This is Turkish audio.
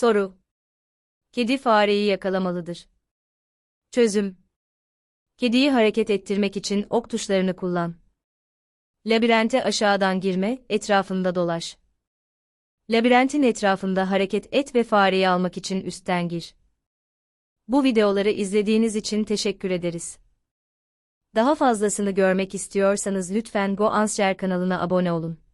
Soru. Kedi fareyi yakalamalıdır. Çözüm. Kediyi hareket ettirmek için ok tuşlarını kullan. Labirente aşağıdan girme, etrafında dolaş. Labirentin etrafında hareket et ve fareyi almak için üstten gir. Bu videoları izlediğiniz için teşekkür ederiz. Daha fazlasını görmek istiyorsanız lütfen Go Answer kanalına abone olun.